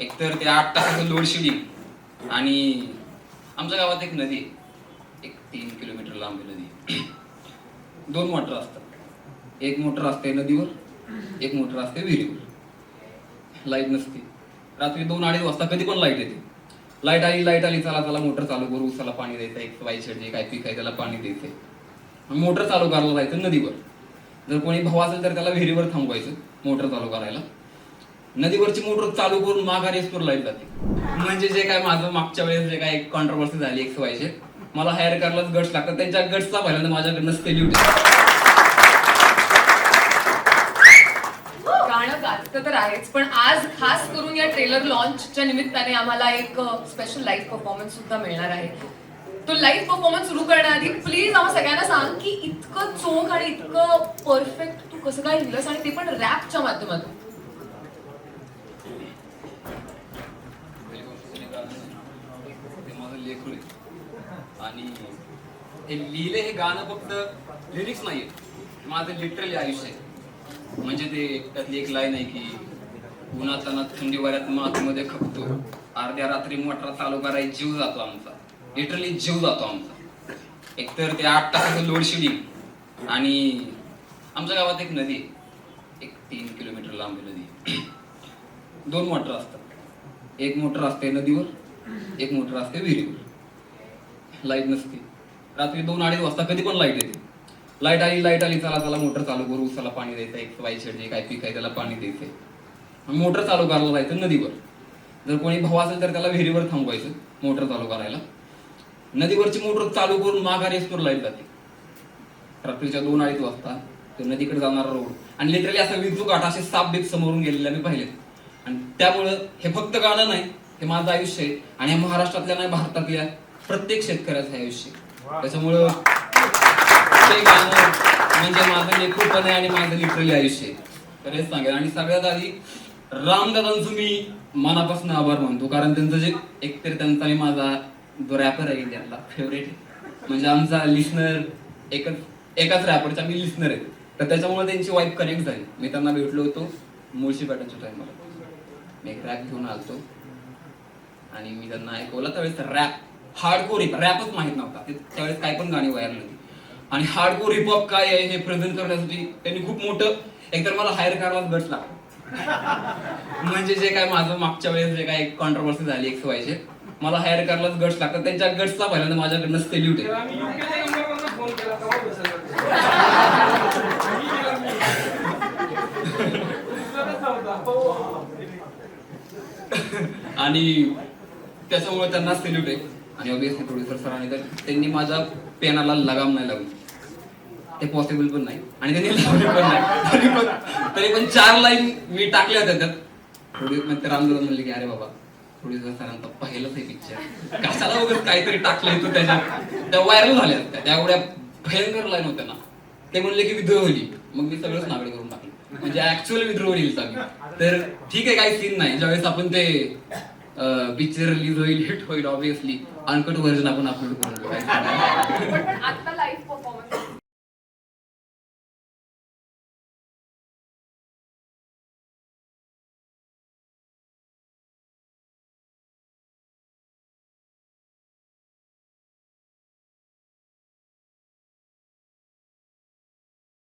एकतर ते आठ तासाचं लोड शेडिंग आणि आमच्या गावात एक नदी आहे. एक तीन किलोमीटर लांब नदी. दोन मोटर असतात. एक मोटर असते नदीवर एक मोटर असते विहिरीवर. लाइट नसते. रात्री दोन अडीच वाजता कधी पण लाइट येते. लाइट आली लाइट आली चला चला मोटर चालू करू. उसाला पाणी द्यायचं एक वाई जे काय पीक आहे त्याला पाणी द्यायचंय. मोटर चालू करायला जायचं नदीवर. जर कोणी भाऊ असेल तर त्याला विहिरीवर थांबवायचं मोटर चालू करायला. नदीवरची मोटर चालू करून माघारी लाइट जाते म्हणजे जे काय माझं मागच्या वेळेस जे काय कॉन्ट्रोवर्सी झाली एक्स वायचे मला हायर करायलाच गट्स लागतात. त्यांच्या गट्सचा पहिल्यांदा माझ्याकडनं स्टेली होते गाणं गाजतं तर आहेच पण आज खास करून या ट्रेलर लॉन्चच्या निमित्ताने आम्हाला एक स्पेशल लाईव्ह परफॉर्मन्स सुद्धा मिळणार आहे. तो लाईव्ह परफॉर्मन्स सुरू करण्याआधी प्लीज आम्हा सगळ्यांना सांग की इतकं चोख आणि इतकं परफेक्ट तू कसं काय लिहिलंस आणि ते पण रॅपच्या माध्यमातून ते माझं लेखरू आहे आणि हे लिहिले हे गाणं फक्त लिरिक्स नाहीये. माझं लिटरली आयुष्य आहे. म्हणजे ते त्यातली एक लाईन आहे की उन्हातानात थंडी वाऱ्यात मातीमध्ये खपतो. अर्ध्या रात्री मोटर चालू करायला जीव जातो आमचा. लिटरली जीव जातो आमचा. एकतर ते आठ तासाचं लोडशेडिंग आणि आमच्या गावात एक नदी आहे. एक तीन किलोमीटर लांब नदी. दोन मोटर असतात. एक मोटर असते नदीवर एक मोटर असते विहिरीवर. लाइट नसते. रात्री दोन अडीच वाजता कधी पण लाइट येते. लाइट आली लाइट आली चला चला मोटर चालू करू उसाला पाणी द्यायचं एक वाई जे काय पीक आहे त्याला पाणी द्यायचंय. मोटर चालू करायला जायचं नदीवर. जर कोणी भाऊ असेल तर त्याला विहिरीवर थांबवायचं मोटर चालू करायला. नदीवरची मोटर चालू करून माघारी लाइट जाते. रात्रीच्या दोन अडीच वाजता तो नदीकडे जाणारा रोड. आणि लिटरली असा विजू गाठ असे साप बीप समोरून गेलेले मी पाहिले आणि त्यामुळं हे फक्त गाणं नाही हे माझं आयुष्य आहे. आणि हे महाराष्ट्रातल्या नाही भारतातल्या प्रत्येक शेतकऱ्याचं हे आयुष्य. त्याच्यामुळं ते गाणं म्हणजे माझं लेखूपण आहे आणि माझं लिटरली आयुष्य हेच सांगेल. आणि सगळ्यात आधी रामदादांचं मी मनापासून आभार मानतो. कारण त्यांचं जे एकतरी त्यांचा आणि माझा जो रॅपर आहे इंडियातला फेवरेट म्हणजे आमचा लिस्नर एकच एकाच रॅपरचा मी लिस्नर आहे तर त्याच्यामुळे त्यांची वाईफ कनेक्ट झाली. मी त्यांना भेटलो होतो. मुळशी पॅटर्नच्या टाइमला मी एक रॅप घेऊन आलतो. आणि मी त्यांना ऐकवलं. त्यावेळेस रॅप हार्डकोर हिप रॅपच माहीत नव्हता. त्यावेळेस काय पण गाणी व्हायरल होती. आणि हार्डकोर हिपहॉप काय आहे हे प्रेझेंट करण्यासाठी त्यांनी खूप मोठं एकतर मला हायर करायलाच लागला म्हणजे जे काय माझं मागच्या वेळेस जे काय कॉन्ट्रोवर्सी झाली एक्स वायचे मला हायर करायलाच गट्स लागतात. त्यांच्या गट्सचा पहिल्यांदा माझ्याकडनं सेल्यूट आहे. आणि त्याच्यामुळे त्यांना सेल्यूट आहे. आणि ऑबियसली प्रोड्युसर सरांनी तर त्यांनी माझ्या पेनाला लगाम नाही लावली ते पॉसिबल पण नाही. आणि त्यांनी लावली पण नाही. तरी पण तरी पण चार लाईन मी टाकल्या होत्या त्यात. प्रोड्युसर ते म्हणले की अरे बाबा प्रोड्युसर सरांचा पहिलंच आहे पिक्चर कशाला वगैरे काहीतरी टाकलंय तू त्याच्यात? त्या व्हायरल झाल्या त्या त्या एवढ्या भयंकर लाईन होत्या ना. ते म्हणले की विद्रोहली मग मी सगळंच नागडे करून टाकलं. म्हणजे ऍक्च्युअल विद्रोह रिलीज तर ठीक आहे काही सीन नाही. ज्यावेळेस आपण ते पिक्चर रिलीज होईल हिट होईल ऑब्विसली अनकट व्हर्जन आपण अपलोड करून